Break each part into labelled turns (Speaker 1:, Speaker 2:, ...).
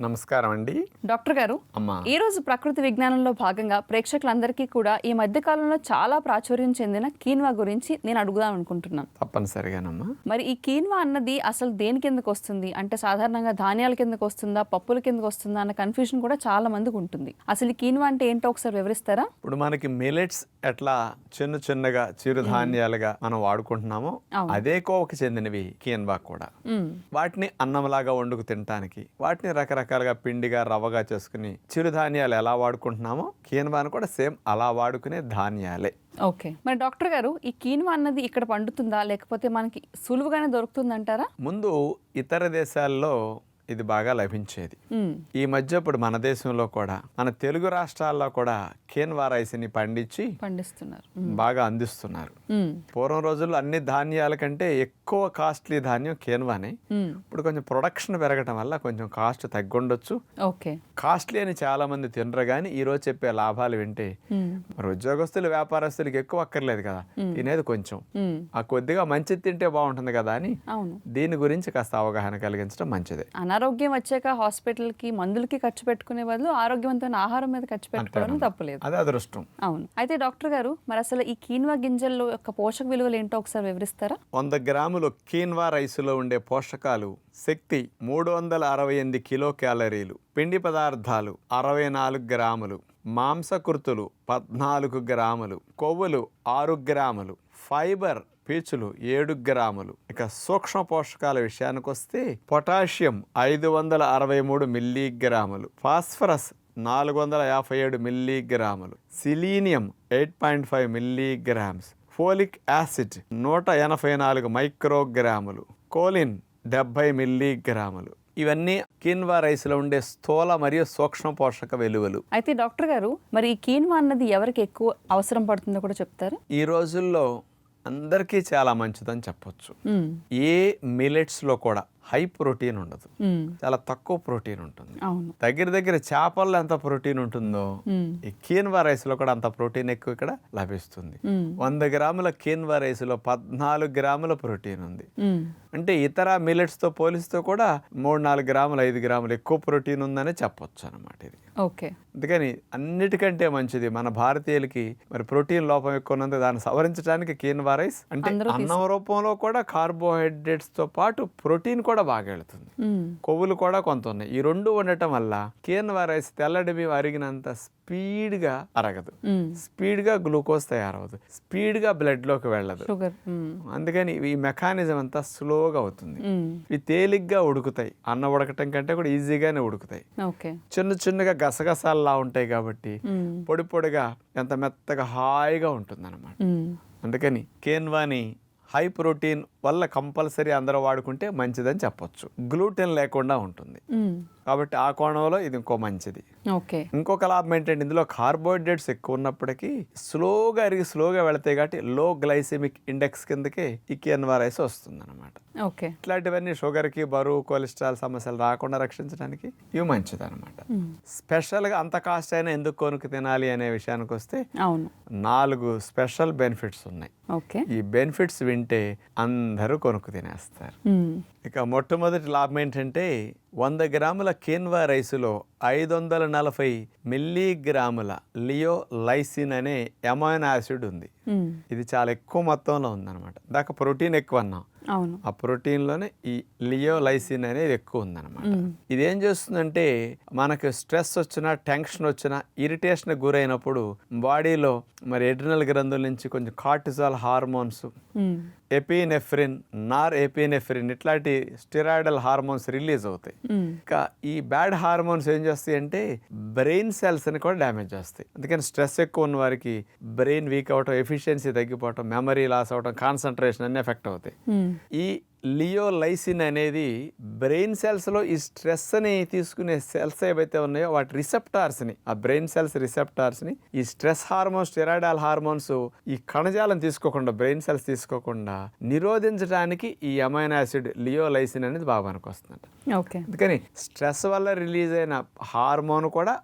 Speaker 1: నమస్కారం అండి
Speaker 2: డాక్టర్ గారు
Speaker 1: అమ్మా.
Speaker 2: ఈ రోజు ప్రకృతి విజ్ఞానంలో భాగంగా ప్రేక్షకులందరికీ కూడా ఈ మధ్య కాలంలో చాలా ప్రాచుర్యం చెందిన కీన్వా గురించి నేను అడుగుదాం అనుకుంటున్నాను.
Speaker 1: తప్పనిసరిగానమ్మా
Speaker 2: మరి ఈ కీన్వా అన్నది అసలు దేని కిందకు వస్తుంది? అంటే సాధారణంగా ధాన్యాల కిందకు వస్తుందా? పప్పుల కిందకు వస్తుందా? అన్న కన్ఫ్యూజన్ కూడా చాలా మందికి ఉంటుంది. అసలు ఈ కీన్వా అంటే ఏంటో ఒకసారి వివరిస్తారా?
Speaker 1: ఇప్పుడు మనకి మిలెట్స్ ఎట్లా చిన్న చిన్నగా చిరుధాన్యాలుగా మనం వాడుకుంటున్నామో. అదే కోవకి చెందినవి కీన్వా కూడా. వాటిని అన్నంలాగా వండుకు తినటానికి వాటిని రకరకాలుగా పిండిగా రవ్వగా చేసుకుని చిరుధాన్యాలు ఎలా వాడుకుంటున్నామో కీన్వాను కూడా సేమ్ అలా వాడుకునే ధాన్యాలే.
Speaker 2: ఓకే. మరి డాక్టర్ గారు ఈ కీన్వా అన్నది ఇక్కడ పండుతుందా? లేకపోతే మనకి సులువుగానే దొరుకుతుందంటారా?
Speaker 1: ముందు ఇతర దేశాల్లో ఇది బాగా లభించేది. ఈ మధ్య ఇప్పుడు మన దేశంలో కూడా మన తెలుగు రాష్ట్రాల్లో కూడా కేన్వా రైస్ని పండించి
Speaker 2: పండిస్తున్నారు.
Speaker 1: బాగా అందిస్తున్నారు. పూర్వం రోజుల్లో అన్ని ధాన్యాల కంటే ఎక్కువ కాస్ట్లీ ధాన్యం కేన్వానే. ఇప్పుడు కొంచెం ప్రొడక్షన్ పెరగటం వల్ల కొంచెం కాస్ట్ తగ్గుండొచ్చు.
Speaker 2: ఓకే.
Speaker 1: కాస్ట్లీ అని చాలా మంది తినరు కానీ ఈ రోజు చెప్పే లాభాలు వింటే. మరి ఉద్యోగస్తులు వ్యాపారస్తులకి ఎక్కువ అక్కర్లేదు కదా. తినేది కొంచెం. ఆ కొద్దిగా మంచిది తింటే బాగుంటుంది కదా అని దీని గురించి కాస్త అవగాహన కలిగించడం మంచిదే.
Speaker 2: అనారోగ్యం వచ్చాక హాస్పిటల్కి మందులకి ఖర్చు పెట్టుకునే బదులు ఆరోగ్యవంతమైన ఆహారం మీద ఖర్చు పెట్టుకోవడం తప్పులేదు.
Speaker 1: అదే అదృష్టం.
Speaker 2: అవును. అయితే డాక్టర్ గారు మరి అసలు ఈ కీన్వా గింజల్లో యొక్క పోషక విలువలు ఏంటో ఒకసారి వివరిస్తారా?
Speaker 1: వంద గ్రాములు కీన్వా రైసులో ఉండే పోషకాలు శక్తి మూడు వందల అరవై ఎనిమిది కిలో క్యాలరీలు. పిండి పదార్థాలు అరవై నాలుగు గ్రాములు. మాంసకృతులు పద్నాలుగు గ్రాములు. కొవ్వులు ఆరు గ్రాములు. ఫైబర్ పీచులు ఏడు గ్రాములు. ఇక సూక్ష్మ పోషకాల విషయానికి వస్తే పొటాషియం ఐదు వందల అరవై మూడు మిల్లీగ్రాములు. ఫాస్ఫరస్ నాలుగు వందల యాభై ఏడు మిల్లీగ్రాములు. Selenium eight point five milligrams. Folic acid నూట ఎనభై నాలుగు మైక్రోగ్రాములు. కోలిన్ డెబ్బై మిల్లీగ్రాములు. ఇవన్నీ కిన్వా రైస్లో ఉండే స్థూల మరియు సూక్ష్మ పోషక విలువలు.
Speaker 2: అయితే డాక్టర్ గారు మరి ఈ కీన్వా అన్నది ఎవరికి ఎక్కువ అవసరం పడుతుందో కూడా చెప్తారా?
Speaker 1: ఈ రోజుల్లో అందరికీ చాలా మంచిదని చెప్పొచ్చు. ఏ మిలెట్స్లో కూడా హై ప్రోటీన్ ఉండదు. చాలా తక్కువ ప్రోటీన్ ఉంటుంది దగ్గర దగ్గర చేపల్లో ఎంత ప్రోటీన్ ఉంటుందో. ఈ కీన్వా రైస్లో కూడా అంత ప్రోటీన్ ఎక్కువ ఇక్కడ లభిస్తుంది. వంద గ్రాముల కీన్వా రైస్లో పద్నాలుగు గ్రాముల ప్రోటీన్ ఉంది. అంటే ఇతర మిల్లెట్స్తో పోలిస్తే కూడా మూడు నాలుగు గ్రాములు ఐదు గ్రాములు ఎక్కువ ప్రోటీన్ ఉందని చెప్పొచ్చు అనమాట ఇది
Speaker 2: ఓకే
Speaker 1: అందుకని అన్నిటికంటే మంచిది మన భారతీయులకి మరి ప్రోటీన్ లోపం ఎక్కువ ఉన్నందుకు దాన్ని సవరించడానికి కీన్వా రైస్ అంటే అన్నం రూపంలో కూడా కార్బోహైడ్రేట్స్తో పాటు ప్రోటీన్ కూడా బాగా వెళుతుంది. కొవ్వులు కూడా కొంత ఉన్నాయి. ఈ రెండు ఉండటం వల్ల కీన్వా రైస్ తెల్లడి బియ్యం అరిగినంత స్పీడ్గా అరగదు. స్పీడ్గా గ్లూకోజ్ తయారవదు స్పీడ్గా బ్లడ్లోకి వెళ్ళదు. అందుకని ఈ మెకానిజం అంతా స్లోగా అవుతుంది. ఇవి తేలిగ్గా ఉడుకుతాయి. అన్న ఉడకటం కంటే కూడా ఈజీగానే ఉడుకుతాయి. చిన్న చిన్నగా గసగసాల్లా ఉంటాయి కాబట్టి. పొడి పొడిగా ఎంత మెత్తగా హాయిగా ఉంటుందన్నమాట.
Speaker 2: మ్మ్.
Speaker 1: అందుకని కేన్వాని హై ప్రోటీన్ వల్ల కంపల్సరీ అందరూ వాడుకుంటే మంచిదని చెప్పొచ్చు. గ్లూటెన్ లేకుండా ఉంటుంది. కాబట్టి ఆ కోణంలో ఇది ఇంకో మంచిది.
Speaker 2: ఓకే.
Speaker 1: ఇంకొక లాభం ఏంటంటే ఇందులో కార్బోహైడ్రేట్స్ ఎక్కువ ఉన్నప్పటికీ స్లోగా అరిగి స్లోగా వెళతాయి కాబట్టి లో గ్లైసెమిక్ ఇండెక్స్ కిందకే ఈ రైస్ వస్తుంది అనమాట
Speaker 2: ఓకే.
Speaker 1: ఇట్లాంటివన్నీ షుగర్కి బరువు కొలెస్ట్రాల్ సమస్యలు రాకుండా రక్షించడానికి ఇవి మంచిది అనమాట స్పెషల్గా అంత కాస్ట్ అయినా ఎందుకు కొనుక్కు తినాలి అనే విషయానికి వస్తే
Speaker 2: అవును.
Speaker 1: నాలుగు స్పెషల్ బెనిఫిట్స్ ఉన్నాయి.
Speaker 2: ఓకే.
Speaker 1: ఈ బెనిఫిట్స్ వింటే అందరూ కొనుక్కు తినేస్తారు. ఇక మొట్టమొదటి లాభం ఏంటంటే వంద గ్రాముల కేన్వా రైసులో ఐదు వందల నలభై మిల్లీగ్రాముల లియో లైసిన్ అనే ఎమైన్ యాసిడ్ ఉంది. ఇది చాలా ఎక్కువ మొత్తంలో ఉందన్నమాట. దాకా ప్రోటీన్ ఎక్కువ అన్నాం.
Speaker 2: అవును
Speaker 1: ఆ ప్రోటీన్లోనే ఈ లియోలైసిన్ అనేది ఎక్కువ ఉందన్నమాట. ఇది ఏం చేస్తుందంటే మనకు స్ట్రెస్ వచ్చినా టెన్షన్ వచ్చినా ఇరిటేషన్ గురైనప్పుడు బాడీలో మరి ఎడ్రినల్ గ్రంథుల నుంచి కొంచెం cortisol hormones. Epinephrine nor epinephrine ఇట్లాంటి స్టిరాయిడల్ హార్మోన్స్ రిలీజ్ అవుతాయి. ఇంకా ఈ బ్యాడ్ హార్మోన్స్ ఏం చేస్తాయి అంటే బ్రెయిన్ సెల్స్ని కూడా డ్యామేజ్ చేస్తాయి అందుకని స్ట్రెస్ ఎక్కువ ఉన్న వారికి బ్రెయిన్ వీక్ అవటం ఎఫిషియన్సీ తగ్గిపోవటం మెమరీ లాస్ అవటం కాన్సన్ట్రేషన్ అన్నీ ఎఫెక్ట్ అవుతాయి. ఈ లియోలైసిన్ అనేది బ్రెయిన్ సెల్స్లో ఈ స్ట్రెస్ని తీసుకునే సెల్స్ ఏవైతే ఉన్నాయో వాటి రిసెప్టార్స్ని ఆ బ్రెయిన్ సెల్స్ రిసెప్టార్స్ని ఈ స్ట్రెస్ హార్మోన్స్ స్టెరాయిడాల్ హార్మోన్స్ ఈ కణజాలం తీసుకోకుండా బ్రెయిన్ సెల్స్ తీసుకోకుండా నిరోధించడానికి ఈ అమైనో యాసిడ్ లియోలైసిన్ అనేది బాగా పనికొస్తుందంట
Speaker 2: ఓకే.
Speaker 1: అందుకని స్ట్రెస్ వల్ల రిలీజ్ అయిన హార్మోన్ కూడా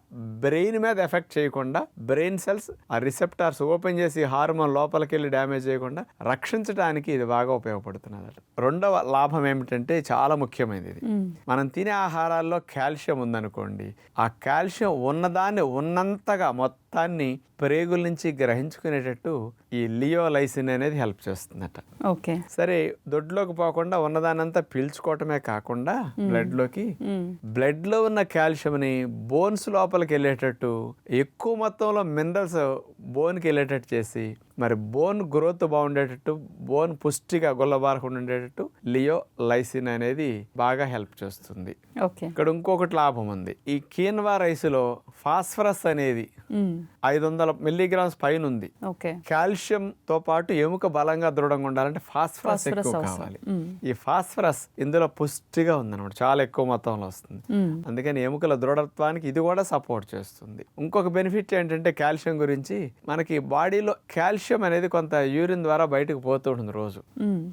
Speaker 1: బ్రెయిన్ మీద ఎఫెక్ట్ చేయకుండా బ్రెయిన్ సెల్స్ ఆ రిసెప్టార్స్ ఓపెన్ చేసి హార్మోన్ లోపలికి వెళ్ళి డ్యామేజ్ చేయకుండా రక్షించడానికి ఇది బాగా ఉపయోగపడుతున్నది రెండో రెండవ లాభం ఏమిటంటే చాలా ముఖ్యమైనది ఇది. మనం తినే ఆహారాల్లో కాల్షియం ఉందనుకోండి ఆ కాల్షియం ఉన్నదాన్ని ఉన్నంతగా మొత్తాన్ని ప్రేగుల నుంచి గ్రహించుకునేటట్టు ఈ లియోలైసిన్ అనేది హెల్ప్ చేస్తుందట.
Speaker 2: ఓకే.
Speaker 1: సరే దొడ్లోకి పోకుండా ఉన్నదానంతా పీల్చుకోవటమే కాకుండా బ్లడ్లోకి. బ్లడ్లో ఉన్న కాల్షియంని బోన్స్ లోపలికి వెళ్ళేటట్టు ఎక్కువ మొత్తంలో మినరల్స్ బోన్కి వెళ్ళేటట్టు చేసి మరి బోన్ గ్రోత్ బాగుండేటట్టు బోన్ పుష్టిగా గుల్లబారకుండా ఉండేటట్టు లియో లైసిన్ అనేది బాగా హెల్ప్ చేస్తుంది. ఇక్కడ ఇంకొకటి లాభం ఉంది. ఈ కీన్వా రైస్లో ఫాస్ఫరస్ అనేది. ఐదు వందల మిల్లీగ్రామ్స్ పైన ఉంది కాల్షియంతో పాటు ఎముక బలంగా దృఢంగా ఉండాలంటే ఫాస్ఫరస్ ఎక్కువ. కావాలి. ఈ ఫాస్ఫరస్ ఇందులో పుష్టిగా ఉందన్నమాట. చాలా ఎక్కువ మొత్తంలో వస్తుంది. అందుకని ఎముకల దృఢత్వానికి ఇది కూడా సపోర్ట్ చేస్తుంది. ఇంకొక బెనిఫిట్ ఏంటంటే కాల్షియం గురించి మనకి బాడీలో కాల్షియం అనేది కొంత యూరిన్ ద్వారా బయటకు పోతూ ఉంటుంది రోజు.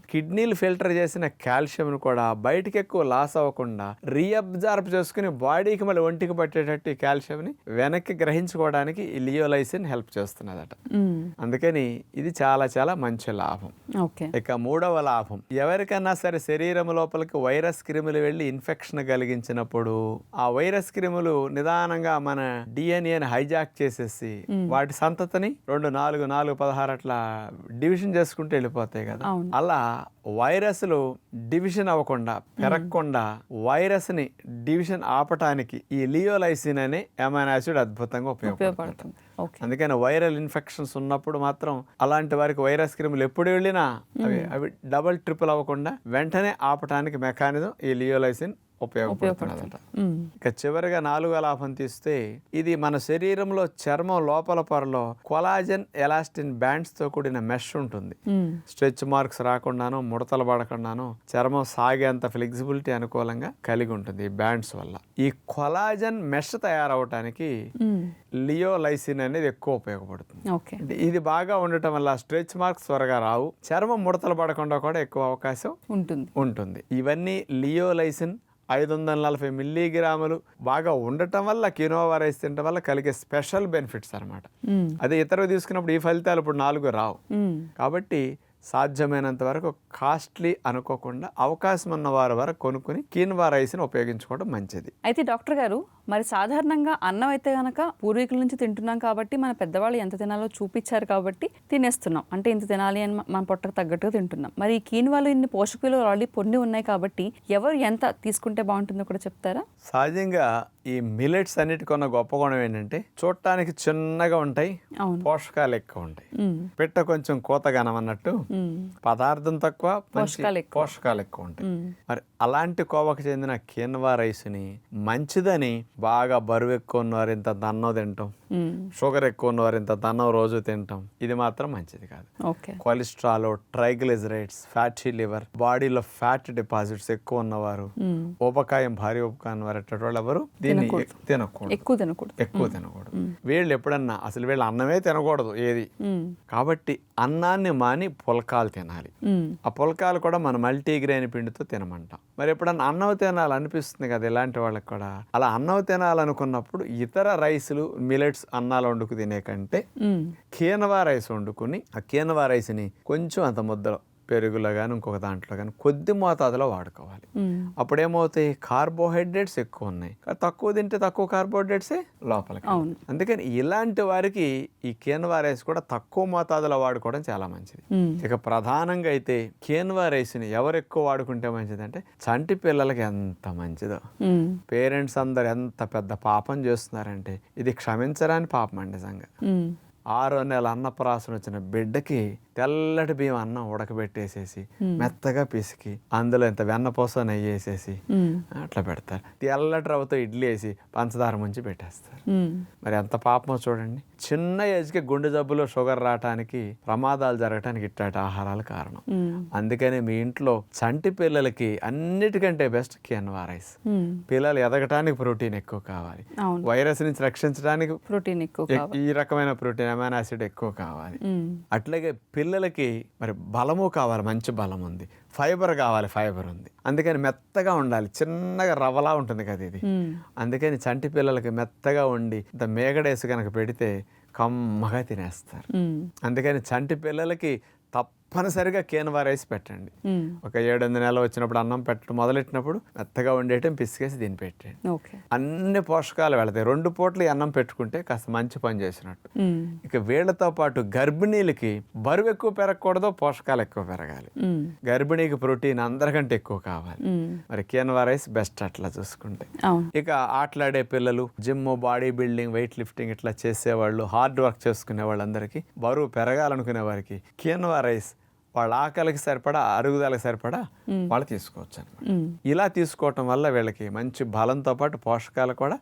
Speaker 1: కిడ్నీలు ఫిల్టర్ చేసిన కాల్షియం కూడా బయటికి ఎక్కువ లాస్ అవ్వకుండా రీఅబ్జార్బ్ చేసుకుని బాడీకి మళ్ళీ ఒంటికి పట్టేటట్టు ఈ కాల్షియంని వెనక్కి గ్రహించుకోవడానికి ఈ లియోలైసిన్ హెల్ప్ చేస్తున్నదట.
Speaker 2: మ్మ్.
Speaker 1: అందుకని ఇది చాలా చాలా మంచి లాభం. ఇక మూడవ లాభం. ఎవరికన్నా సరే శరీరం లోపలికి వైరస్ క్రిములు వెళ్ళి ఇన్ఫెక్షన్ కలిగించినప్పుడు ఆ వైరస్ క్రిములు నిదానంగా మన డిఎన్ఏని హైజాక్ చేసేసి వాటి సంతతిని రెండు నాలుగు నాలుగు పదహారు అట్లా డివిజన్ చేసుకుంటూ వెళ్ళిపోతాయి కదా. అలా వైరస్లు డివిజన్ అవ్వకుండా పెరగకుండా వైరస్ని డివిజన్ ఆపటానికి ఈ లియోలైసిన్ అనే అమైనో యాసిడ్ అద్భుతంగా ఉపయోగపడుతుంది. అందుకని వైరల్ ఇన్ఫెక్షన్స్ ఉన్నప్పుడు మాత్రం అలాంటి వారికి వైరస్ క్రిములు ఎప్పుడు వెళ్ళినా అవి అవి డబల్ ట్రిపుల్ అవ్వకుండా వెంటనే ఆపటానికి మెకానిజం ఈ లియోలైసిన్ ఉపయోగపడుతున్నదట
Speaker 2: మ్మ్.
Speaker 1: ఇక చివరిగా నాలుగో లాభం తీస్తే ఇది మన శరీరంలో చర్మం లోపల పొరలో కొలాజన్ ఎలాస్టిన్ బ్యాండ్స్తో కూడిన మెష్ ఉంటుంది. స్ట్రెచ్ మార్క్స్ రాకుండాను ముడతలు పడకుండాను చర్మం సాగేంత ఫ్లెక్సిబిలిటీ అనుకూలంగా కలిగి ఉంటుంది ఈ బ్యాండ్స్ వల్ల. ఈ కొలాజన్ మెష్ తయారవటానికి. లియోలైసిన్ అనేది ఎక్కువ ఉపయోగపడుతుంది. ఇది బాగా ఉండటం వల్ల స్ట్రెచ్ మార్క్స్ త్వరగా రావు చర్మం ముడతలు పడకుండా కూడా ఎక్కువ అవకాశం
Speaker 2: ఉంటుంది.
Speaker 1: ఉంటుంది. ఇవన్నీ లియోలైసిన్ ఐదు వందల నలభై మిల్లీగ్రాములు బాగా ఉండటం వల్ల కినోవా రైస్ తినటం వల్ల కలిగే స్పెషల్ బెనిఫిట్స్ అన్నమాట
Speaker 2: మ్మ్.
Speaker 1: అదే ఇతరులు తీసుకున్నప్పుడు ఈ ఫలితాలు ఇప్పుడు నాలుగు రావు. కాబట్టి సాధ్యమైనంత వరకు కాస్ట్లీ అనుకోకుండా అవకాశం ఉన్న వారి వరకు కొనుక్కుని కీన్వా రైస్ని ఉపయోగించుకోవడం మంచిది
Speaker 2: అయితే డాక్టర్ గారు మరి సాధారణంగా అన్నం అయితే గనక పూర్వీకుల నుంచి తింటున్నాం కాబట్టి మన పెద్దవాళ్ళు ఎంత తినాలో చూపించారు కాబట్టి తినేస్తున్నాం అంటే ఇంత తినాలి అని మన పొట్టకు తగ్గట్టుగా తింటున్నాం మరి ఈ కీన్వాలో ఇన్ని పోషక విలువలు ఆల్రెడీ పొంది ఉన్నాయి కాబట్టి ఎవరు ఎంత తీసుకుంటే బాగుంటుందో కూడా చెప్తారా
Speaker 1: సహజంగా ఈ మిలెట్స్ అన్నిటికన్నా గొప్ప గుణం ఏంటంటే చూడటానికి చిన్నగా ఉంటాయి పోషకాలు ఎక్కువ ఉంటాయి. పిట్ట కొంచెం కోతగనం అన్నట్టు
Speaker 2: మ్మ్.
Speaker 1: పదార్థం తక్కువ
Speaker 2: పోషకాలు ఎక్కువ.
Speaker 1: పోషకాలు ఎక్కువ ఉంటాయి. మరి అలాంటి కోవకు చెందిన కిన్వా రైస్ని మంచిదని బాగా బరువు ఎక్కువ ఉన్నవారు ఇంత దన్నం తింటాం. షుగర్ ఎక్కువ ఉన్నవారు ఇంత దన్నం రోజు తింటాం. ఇది మాత్రం మంచిది కాదు. కొలెస్ట్రాల్ ట్రైగ్లిజరైడ్స్ ఫ్యాటీ లివర్ బాడీలో ఫ్యాట్ డిపాజిట్స్ ఎక్కువ ఉన్నవారు. ఊబకాయం భారీ ఊబకాయం వారు అటువంటి వాళ్ళు ఎవరు? దీన్ని
Speaker 2: తినకూడదు. ఎక్కువ తినకూడదు.
Speaker 1: ఎక్కువ తినకూడదు. వీళ్ళు ఎప్పుడన్నా అసలు వీళ్ళు అన్నమే తినకూడదు ఏది. కాబట్టి అన్నాన్ని మాని పుల్కాలు తినాలి. ఆ పుల్కాలు కూడా మన మల్టీగ్రెయిన్ పిండితో తినమంటాం. మరి ఎప్పుడన్నా అన్నం తినాలనిపిస్తుంది కదా ఇలాంటి వాళ్ళకి కూడా అలా అన్నం తినాలనుకున్నప్పుడు ఇతర రైసులు మిలెట్స్ అన్నాలు వండుకు తినే కంటే. కీనవా రైస్ వండుకుని ఆ కీనవా రైస్ని కొంచెం అంత ముద్దలో పెరుగులో కానీ ఇంకొక దాంట్లో కానీ కొద్ది మోతాదులో వాడుకోవాలి. అప్పుడేమవుతాయి కార్బోహైడ్రేట్స్ ఎక్కువ ఉన్నాయి కానీ తక్కువ తింటే తక్కువ కార్బోహైడ్రేట్సే లోపలికి. అందుకని ఇలాంటి వారికి ఈ కేన్వా రైస్ కూడా తక్కువ మోతాదులో వాడుకోవడం చాలా మంచిది. ఇక ప్రధానంగా అయితే కేన్వా రైస్ని ఎవరు ఎక్కువ వాడుకుంటే మంచిదంటే చంటి పిల్లలకి ఎంత మంచిదో. పేరెంట్స్ అందరు ఎంత పెద్ద పాపం చేస్తున్నారంటే ఇది క్షమించరాని పాపం అండి నిజంగా. ఆరో నెల అన్నప్రాసన వచ్చిన బిడ్డకి తెల్లటి బియ్యం అన్నం ఉడకబెట్టేసేసి మెత్తగా పిసికి అందులో ఇంత వెన్నపూస నెయ్యి వేసేసి. అట్లా పెడతారు తెల్లటి రవ్వతో ఇడ్లీ వేసి పంచదార ముంచి పెట్టేస్తారు. మరి ఎంత పాపమో చూడండి చిన్న ఏజ్కి గుండె జబ్బులో షుగర్ రావటానికి ప్రమాదాలు జరగటానికి ఇట్లాంటి ఆహారాలు కారణం. అందుకని మీ ఇంట్లో చంటి పిల్లలకి అన్నిటికంటే బెస్ట్ కిన్వా రైస్. పిల్లలు ఎదగటానికి ప్రోటీన్ ఎక్కువ కావాలి. వైరస్ నుంచి రక్షించడానికి
Speaker 2: ప్రోటీన్ ఎక్కువ
Speaker 1: ఈ రకమైన ప్రోటీన్ అమైనో యాసిడ్ ఎక్కువ కావాలి. అట్లాగే పిల్లలకి మరి బలము కావాలి మంచి బలం ఉంది. ఫైబర్ కావాలి ఫైబర్ ఉంది అందుకని మెత్తగా ఉండాలి చిన్నగా రవ్వలా ఉంటుంది కదా ఇది. అందుకని చంటి పిల్లలకి మెత్తగా ఉండి ఇంత మేగడేసి కనుక పెడితే కమ్మగా తినేస్తారు. అందుకని చంటి పిల్లలకి తప్పనిసరిగా కేన్వా రైస్ పెట్టండి. ఒక ఏడెనిమిది నెలలు వచ్చినప్పుడు అన్నం పెట్టడం మొదలెట్టినప్పుడు మెత్తగా వండేయటం పిసికేసి దీన్ని పెట్టండి. అన్ని పోషకాలు వెళతాయి. రెండు పూటలు అన్నం పెట్టుకుంటే కాస్త మంచి పని చేసినట్టు. ఇక వీళ్ళతో పాటు గర్భిణీలకి బరువు ఎక్కువ పెరగకూడదు పోషకాలు ఎక్కువ పెరగాలి. గర్భిణీకి ప్రోటీన్ అందరికంటే ఎక్కువ కావాలి. మరి కేన్వా రైస్ బెస్ట్ అట్లా చూసుకుంటే. ఇక ఆటలాడే పిల్లలు gym body building weight lifting ఇట్లా చేసేవాళ్ళు హార్డ్ వర్క్ చేసుకునే వాళ్ళందరికీ బరువు పెరగాలనుకునే వారికి కేన్వా రైస్ వాళ్ళ ఆకలికి సరిపడా అరుగుదలకు సరిపడా వాళ్ళు తీసుకోవచ్చు అనమాట. ఇలా తీసుకోవటం వల్ల వీళ్ళకి మంచి బలంతో పాటు పోషకాలు కూడా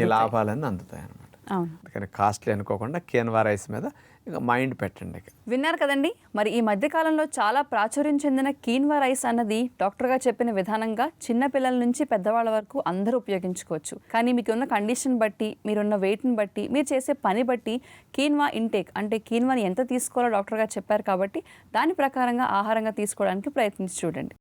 Speaker 1: ఈ లాభాలన్నీ అందుతాయి అనమాట అందుకని కాస్ట్లీ అనుకోకుండా కేన్వా రైస్ మీద ఇక మైండ్ పెట్టండి
Speaker 2: విన్నారు కదండి? మరి ఈ మధ్య కాలంలో చాలా ప్రాచుర్యం చెందిన కీన్వా రైస్ అన్నది డాక్టర్ గారు చెప్పిన విధానంగా చిన్న పిల్లల నుంచి పెద్దవాళ్ళ వరకు అందరూ ఉపయోగించుకోవచ్చు. కానీ మీకు ఉన్న కండిషన్ బట్టి మీరున్న వెయిట్ని బట్టి మీరు చేసే పని బట్టి కీన్వా ఇంటేక్ అంటే కీన్వాని ఎంత తీసుకోవాలో డాక్టర్ గారు చెప్పారు కాబట్టి దాని ప్రకారంగా ఆహారంగా తీసుకోవడానికి ప్రయత్నించి చూడండి.